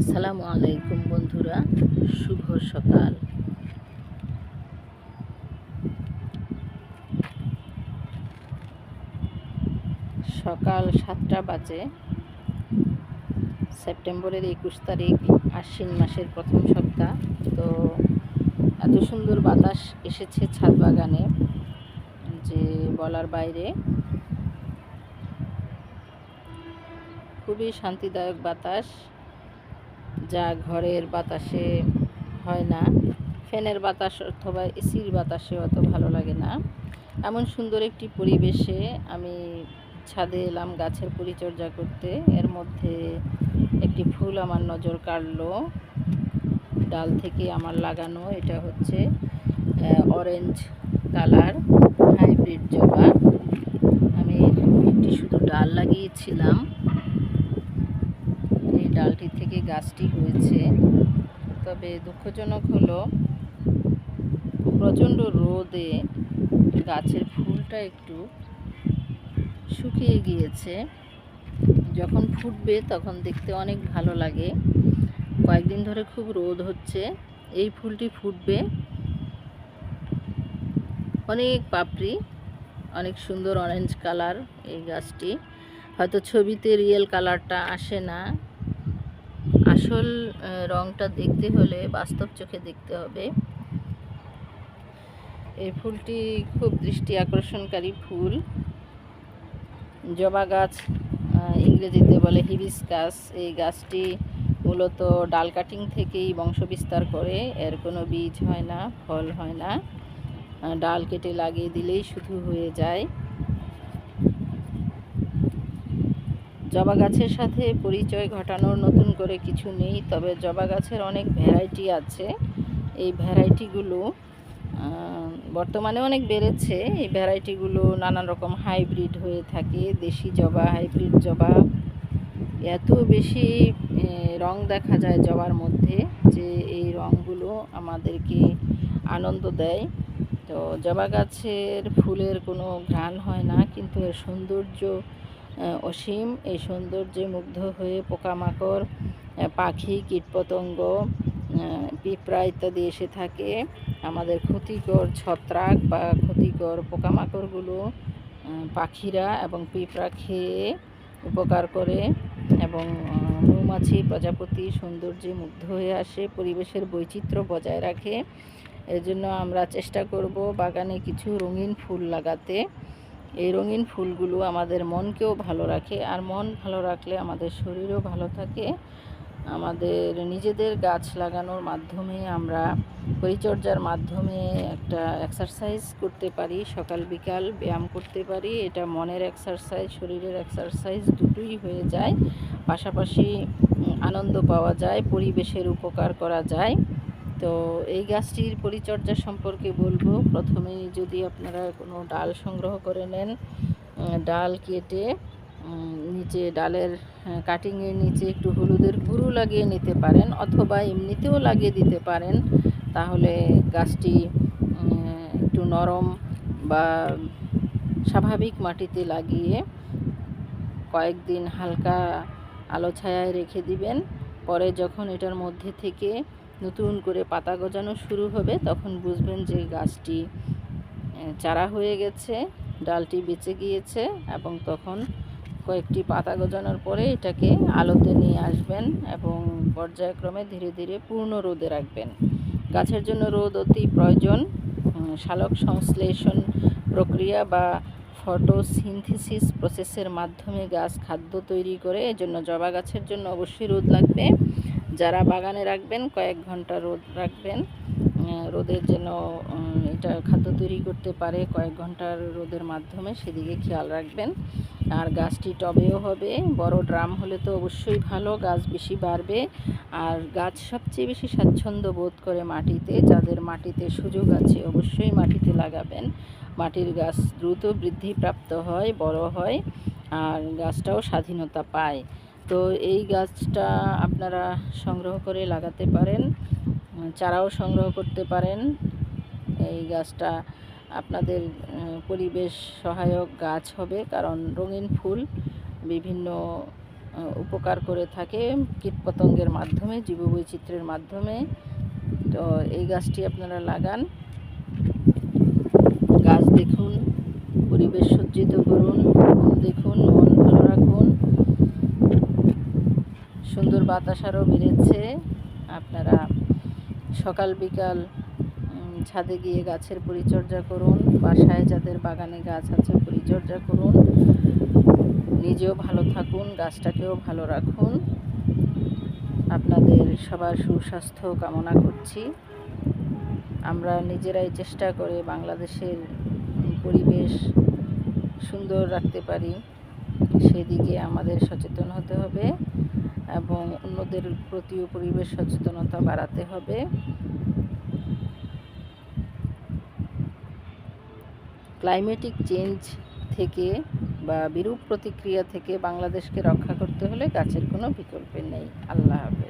আসসালামু আলাইকুম বন্ধুরা, শুভ সকাল। সকাল সাতটা বাজে। সেপ্টেম্বরের একুশ তারিখ, আশ্বিন মাসের প্রথম সপ্তাহ। তো এত সুন্দর বাতাস এসেছে ছাদ বাগানে, যে বলার বাইরে। খুবই শান্তিদায়ক বাতাস। যা ঘরের বাতাসে হয় না। ফ্যানের বাতাস অথবা এসির বাতাসে অত ভালো লাগে না। এমন সুন্দর একটি পরিবেশে আমি ছাদে এলাম গাছের পরিচর্যা করতে। এর মধ্যে একটি ফুল আমার নজর কাড়লো। ডাল থেকে আমার লাগানো, এটা হচ্ছে অরেঞ্জ কালার হাইব্রিড জবা। আমি একটি শুধু ডাল লাগিয়েছিলাম। ডালটি থেকে গাছটি হয়েছে। তবে দুঃখজনক হলো, প্রচণ্ড রোদে গাছের ফুলটা একটু শুকিয়ে গিয়েছে। যখন ফুটবে তখন দেখতে অনেক ভালো লাগে। কয়েকদিন ধরে খুব রোদ হচ্ছে। এই ফুলটি ফুটবে। অনেক পাপড়ি, অনেক সুন্দর অরেঞ্জ কালার এই গাছটি। হয়তো ছবিতে রিয়েল কালারটা আসে না। আসল রংটা দেখতে হলে বাস্তব চোখে দেখতে হবে। এই ফুলটি খুব দৃষ্টি আকর্ষণকারী ফুল। জবা গাছ ইংরেজিতে বলে হিবিস গাছ। এই গাছটি মূলত ডাল কাটিং থেকেই বংশবিস্তার করে। এর কোনো বীজ হয় না, ফল হয় না। ডাল কেটে লাগিয়ে দিলেই শুধু হয়ে যায়। জবা গাছের সাথে পরিচয় ঘটানোর নতুন করে কিছু নেই, তবে জবা গাছের অনেক ভ্যারাইটি আছে। এই ভ্যারাইটিগুলো বর্তমানে অনেক বেড়েছে। এই ভ্যারাইটিগুলো নানান রকম হাইব্রিড হয়ে থাকে, দেশি জবা হাইব্রিড জবা। এত বেশি রং দেখা যায় জবার মধ্যে যে এই রঙগুলো আমাদেরকে আনন্দ দেয়। তো জবা গাছের ফুলের কোনো ঘ্রাণ হয় না, কিন্তু এর সৌন্দর্য অসীম, এই সৌন্দর্যে মুগ্ধ হয়ে পোকামাকড় পাখি, কীটপতঙ্গ পিঁপড়া ইত্যাদি এসে থাকে। আমাদের ক্ষতিকর ছত্রাক বা ক্ষতিকর পোকামাকড়গুলো পাখিরা এবং পিঁপড়া খেয়ে উপকার করে এবং মৌমাছি প্রজাপতি সৌন্দর্যে মুগ্ধ হয়ে আসে, পরিবেশের বৈচিত্র্য বজায় রাখে। এর জন্য আমরা চেষ্টা করব বাগানে কিছু রঙিন ফুল লাগাতে। এই রঙিন ফুলগুলো আমাদের মনকেও ভালো রাখে আর মন ভালো রাখলে আমাদের শরীরও ভালো থাকে। আমাদের নিজেদের গাছ লাগানোর মাধ্যমে আমরা পরিচর্যার মাধ্যমে একটা এক্সারসাইজ করতে পারি, সকাল, বিকাল ব্যায়াম করতে পারি। এটা মনের এক্সারসাইজ শরীরের এক্সারসাইজ দুটোই হয়ে যায়। পাশাপাশি আনন্দ পাওয়া যায়, পরিবেশের উপকার করা যায়। তো এই গাছটির পরিচর্যা সম্পর্কে বলব। প্রথমেই যদি আপনারা কোনো ডাল সংগ্রহ করে নেন ডাল কেটে নিচে ডালের কাটিংয়ের নিচে একটু হলুদের গুঁড়ো লাগিয়ে নিতে পারেন অথবা এমনিতেও লাগিয়ে দিতে পারেন। তাহলে গাছটি একটু নরম বা স্বাভাবিক মাটিতে লাগিয়ে কয়েকদিন হালকা আলো ছায়ায় রেখে দিবেন। পরে যখন এটার মধ্যে থেকে নতুন করে পাতা গজানো শুরু হবে, তখন বুঝবেন যে গাছটি চারা হয়ে গেছে, ডালটি বেঁচে গিয়েছে এবং তখন কয়েকটি পাতা গজানোর পরে এটাকে আলোতে নিয়ে আসবেন এবং পর্যায়ক্রমে ধীরে ধীরে পূর্ণ রোদে রাখবেন। গাছের জন্য রোদ অতি প্রয়োজন। সালোক সংশ্লেষণ প্রক্রিয়া বা ফটোসিনথেসিস প্রসেসের মাধ্যমে গাছ খাদ্য তৈরি করে, এজন্য জবা গাছের জন্য অবশ্যই রোদ লাগবে। যারা বাগানে রাখবেন, কয়েক ঘণ্টা রোদ রাখবেন। রোদের যেন এটা খাদ্য তৈরি করতে পারে, কয়েক ঘণ্টার রোদের মাধ্যমে সেদিকে খেয়াল রাখবেন। আর গাছটি টবেও হবে, বড় ড্রাম হলে তো অবশ্যই ভালো, গাছ বেশি বাড়বে। আর গাছ সবচেয়ে বেশি স্বাচ্ছন্দ্য বোধ করে মাটিতে, যাদের মাটিতে সুযোগ আছে অবশ্যই মাটিতে লাগাবেন। মাটির গাছ দ্রুত বৃদ্ধিপ্রাপ্ত হয়, বড় হয়, আর গাছটাও স্বাধীনতা পায়। তো এই গাছটা আপনারা সংগ্রহ করে লাগাতে পারেন চারাও সংগ্রহ করতে পারেন। এই গাছটা আপনাদের পরিবেশ সহায়ক গাছ হবে কারণ রঙিন ফুল বিভিন্ন উপকার করে থাকে কীটপতঙ্গের মাধ্যমে, জীববৈচিত্র্যের মাধ্যমে। তো এই গাছটি আপনারা লাগান। গাছ দেখুন, পরিবেশ সজ্জিত করুন দেখুন, মন ভালো রাখুন। সুন্দর বাতাস আরও বেড়েছে। আপনারা সকাল বিকাল ছাদে গিয়ে গাছের পরিচর্যা করুন, বাসায় যাদের বাগানে গাছ আছে পরিচর্যা করুন। নিজেও ভালো থাকুন, গাছটাকেও ভালো রাখুন। আপনাদের সবার সুস্বাস্থ্য কামনা করছি। আমরা নিজেরাই চেষ্টা করে বাংলাদেশের পরিবেশ সুন্দর রাখতে পারি। সেদিকে আমাদের সচেতন হতে হবে এবং অন্যদের প্রতিও পরিবেশ সচেতনতা বাড়াতে হবে। ক্লাইমেটিক চেঞ্জ থেকে বা বিরূপ প্রতিক্রিয়া থেকে বাংলাদেশকে রক্ষা করতে হলে গাছের কোনো বিকল্প নেই। আল্লাহ হাফেজ।